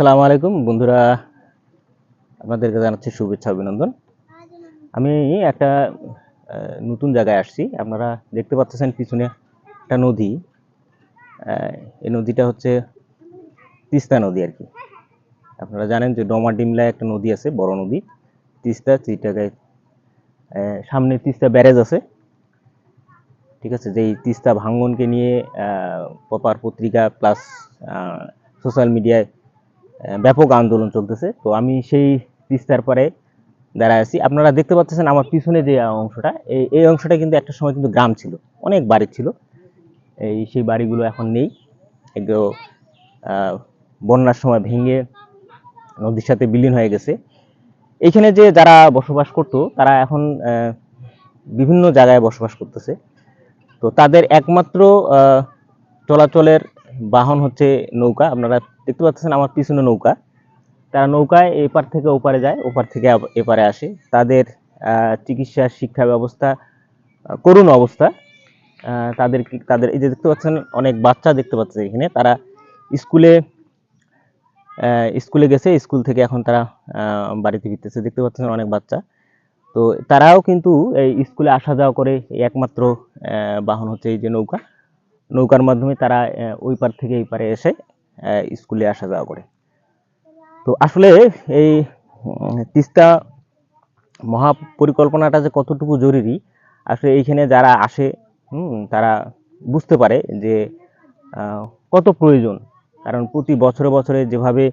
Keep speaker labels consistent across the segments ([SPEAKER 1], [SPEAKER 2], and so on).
[SPEAKER 1] আসসালামু আলাইকুম। বন্ধুরা, আপনাদেরকে জানাচ্ছি শুভেচ্ছা, অভিনন্দন। আমি একটা নতুন জায়গায় আসছি। আপনারা দেখতে পাচ্ছেন পিছনে একটা নদী। এই নদীটা হচ্ছে তিস্তা নদী আর কি। আপনারা জানেন যে ডমা ডিমলায় একটা নদী আছে, বড় নদী। তিস্তা চিটাগায় সামনে তিস্তা ব্যারেজ আছে। ঠিক আছে, যেই তিস্তা ভাঙ্গনকে নিয়ে প্রপার পত্রিকা প্লাস সোশ্যাল মিডিয়ায় ব্যাপক আন্দোলন চলতেছে। তো আমি সেই তিস্তার পরে দাঁড়ায় আছি। আপনারা দেখতে পাচ্ছেন আমার পিছনে যে অংশটা, এই এই অংশটা কিন্তু একটা সময় কিন্তু গ্রাম ছিল, অনেক বাড়ি ছিল। এই, সেই বাড়িগুলো এখন নেই। এগুলো বন্যার সময় ভেঙে নদীর সাথে বিলীন হয়ে গেছে। এইখানে যে যারা বসবাস করতো, তারা এখন বিভিন্ন জায়গায় বসবাস করতেছে। তো তাদের একমাত্র চলাচলের বাহন হচ্ছে নৌকা। আপনারা দেখতে পাচ্ছেন আমার পিছনে নৌকা। তারা নৌকায় এপার থেকে ওপারে যায়, ওপার থেকে এপারে আসে। তাদের চিকিৎসা, শিক্ষা ব্যবস্থা করুণ অবস্থা। তাদের তাদের, এই যে দেখতে পাচ্ছেন, অনেক বাচ্চা দেখতে পাচ্ছেন এখানে। তারা স্কুলে স্কুলে গেছে, স্কুল থেকে এখন তারা বাড়িতে ফিরতেছে। দেখতে পাচ্ছেন অনেক বাচ্চা। তো তারাও কিন্তু এই স্কুলে আসা যাওয়া করে একমাত্র বাহন হচ্ছে এই যে নৌকা। নৌকার মাধ্যমে তারা ওই পার থেকে এই পারে এসে স্কুলে আসা যাওয়া করে। তো আসলে এই তিস্তা মহাপরিকল্পনাটা যে কতটুকু জরুরি, আসলে এইখানে যারা আসে, হুম, তারা বুঝতে পারে যে কত প্রয়োজন। কারণ প্রতি বছরে বছরে যেভাবে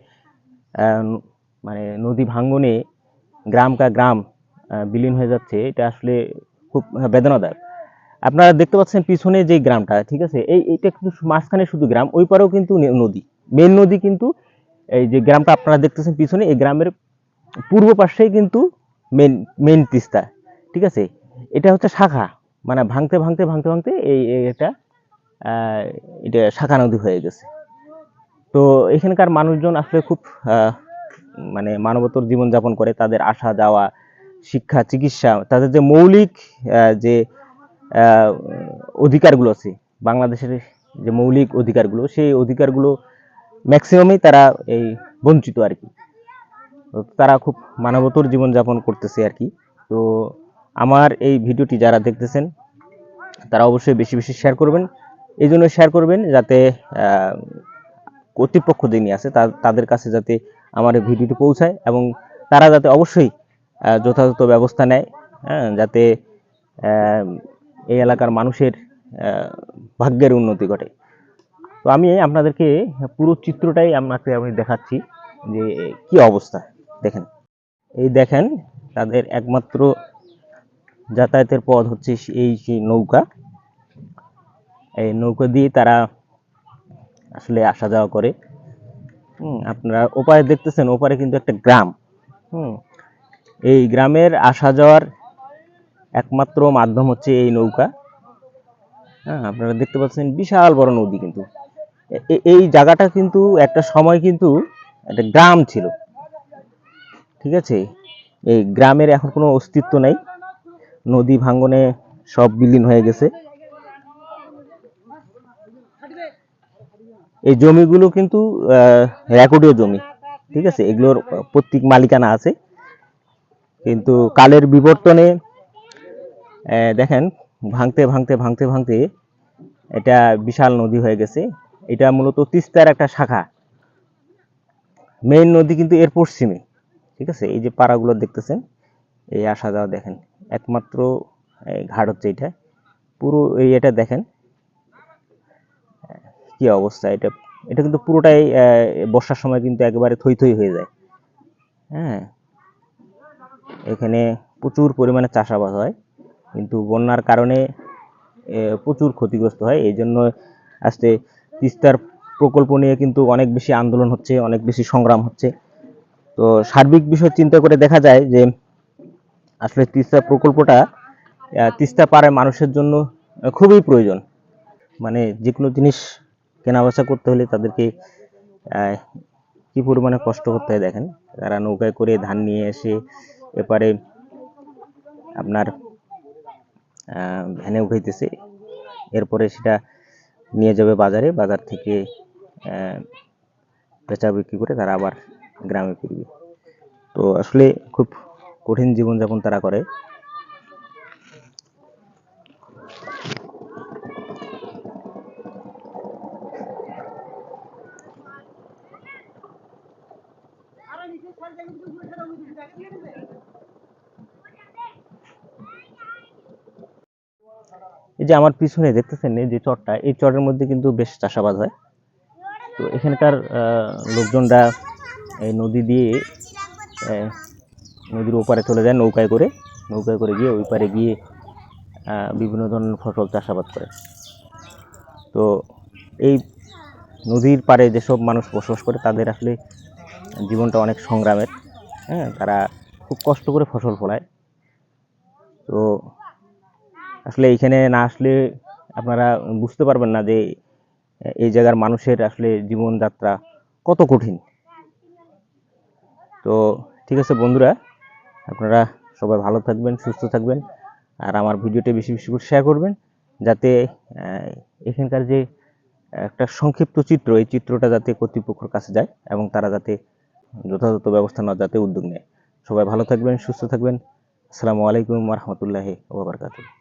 [SPEAKER 1] মানে নদী ভাঙ্গনে গ্রাম কা গ্রাম বিলীন হয়ে যাচ্ছে, এটা আসলে খুব বেদনাদায়ক। আপনারা দেখতে পাচ্ছেন পিছনে যে গ্রামটা, ঠিক আছে? এই এটা কিন্তু মাঝখানে শুধু গ্রাম, ওই পারেও কিন্তু নদী। মেন নদী কিন্তু এই যে গ্রামটা আপনারা দেখতেছেন পিছনে, এই গ্রামের পূর্ব পাশেই কিন্তু মেন মেন তিস্তা, ঠিক আছে? এটা হচ্ছে শাখা মানে ভাঙতে ভাঙতে ভাঙতে ভাঙতে এই এটা এটা শাখা নদী হয়ে গেছে। তো এখানকার মানুষজন আসলে খুব মানে মানবতর জীবনযাপন করে, তাদের আসা, যাওয়া, শিক্ষা, চিকিৎসা, তাদের যে মৌলিক যে অধিকারগুলো আছে, বাংলাদেশের যে মৌলিক অধিকারগুলো, সেই অধিকারগুলো ম্যাক্সিমামই তারা এই বঞ্চিত আর কি। তারা খুব মানবতর জীবনযাপন করতেছে আর কি। তো আমার এই ভিডিওটি যারা দেখতেছেন, তারা অবশ্যই বেশি বেশি শেয়ার করবেন। এই জন্য শেয়ার করবেন যাতে কর্তৃপক্ষ যিনি আছে তাদের কাছে যাতে আমার এই ভিডিওটি পৌঁছায় এবং তারা যাতে অবশ্যই যথাযথ ব্যবস্থা নেয় হ্যাঁ যাতে এই এলাকার মানুষের ভাগ্যের উন্নতি ঘটে। তো আমি আপনাদেরকে পুরো চিত্রটাই আপনাকে আমি দেখাচ্ছি যে কি অবস্থা। দেখেন। এই দেখেন তাদের একমাত্র যাতায়াতের পথ হচ্ছে এই নৌকা। এই নৌকা দিয়ে তারা আসলে আসা যাওয়া করে। হুম, আপনারা ওপারে দেখতেছেন ওপারে কিন্তু একটা গ্রাম। হুম এই গ্রামের আসা যাওয়ার একমাত্র মাধ্যম হচ্ছে এই নৌকা। হ্যাঁ আপনারা দেখতে পাচ্ছেন বিশাল বড় নদী কিন্তু। এই জায়গাটা কিন্তু একটা সময় কিন্তু একটা গ্রাম ছিল। ঠিক আছে? এই গ্রামের এখন কোনো অস্তিত্ব নেই। নদী ভাঙ্গনে সব বিলীন হয়ে গেছে। এই জমিগুলো কিন্তু রেকর্ডীয় জমি। ঠিক আছে? এগুলোর প্রত্যেক মালিকানা আছে। কিন্তু কালের বিবর্তনে দেখেন, ভাঙতে ভাঙতে ভাঙতে ভাঙতে এটা বিশাল নদী হয়ে গেছে। এটা মূলত তিস্তার একটা শাখা। মেইন নদী কিন্তু এর পশ্চিমে, ঠিক আছে? এই যে পাড়াগুলো দেখতেছেন, এই আসা যাওয়া দেখেন। একমাত্র ঘাট হচ্ছে এটা। পুরো এই এটা দেখেন। কি অবস্থা এটা? এটা কিন্তু পুরোটাই বর্ষার সময় কিন্তু একেবারে থই থই হয়ে যায়। হ্যাঁ? এখানে প্রচুর পরিমাণে চাষাবাদ হয়, কিন্তু বন্যার কারণে প্রচুর ক্ষতিগ্রস্ত হয়। এই জন্য আজকে তিস্তার প্রকল্প নিয়ে কিন্তু অনেক বেশি আন্দোলন হচ্ছে, অনেক বেশি সংগ্রাম হচ্ছে। তো সার্বিক বিষয় চিন্তা করে দেখা যায় যে, আসলে তিস্তা প্রকল্পটা তিস্তা পাড়ার মানুষের জন্য খুবই প্রয়োজন। মানে যে কোনো জিনিস কেনাবেচা করতে হলে তাদেরকে কি পরিমাণে কষ্ট করতে হয় দেখেন? তারা নৌকায় করে ধান নিয়ে এসে এপারে আপনার ভ্যানে উঠাইতেছে। এরপরে সেটা নিয়ে যাবে বাজারে, বাজার থেকে বেচা বিক্রি করে তারা আবার গ্রামে ফিরবে। তো আসলে খুব কঠিন জীবনযাপন তারা করে। এই যে আমার পিছনে দেখতেছেন, এই যে চরটা, এই চরের মধ্যে কিন্তু বেশ চাষাবাদ হয়। তো এখানকার লোকজনরা এই নদী দিয়ে নদীর ওপারে চলে যায় নৌকায় করে। নৌকায় করে গিয়ে ওই পারে গিয়ে বিভিন্ন ধরনের ফসল চাষাবাদ করে। তো এই নদীর পারে যেসব মানুষ বসবাস করে, তাদের আসলে জীবনটা অনেক সংগ্রামের। হ্যাঁ তারা খুব কষ্ট করে ফসল ফলায়। তো আসলে এইখানে না আসলে আপনারা বুঝতে পারবেন না যে এই জায়গার মানুষের আসলে জীবনযাত্রা কত কঠিন। তো ঠিক আছে বন্ধুরা, আপনারা সবাই ভালো থাকবেন, সুস্থ থাকবেন, আর আমার ভিডিওটা বেশি বেশি করে শেয়ার করবেন, যাতে এখানকার যে একটা সংক্ষিপ্ত চিত্র, এই চিত্রটা যাতে কর্তৃপক্ষের কাছে যায় এবং তারা যাতে যথাযথ ব্যবস্থা নেওয়া যাতে উদ্যোগ নেয়। সবাই ভালো থাকবেন, সুস্থ থাকবেন। আসসালামু আলাইকুম রহমতুল্লাহি ওবরাকাতুহ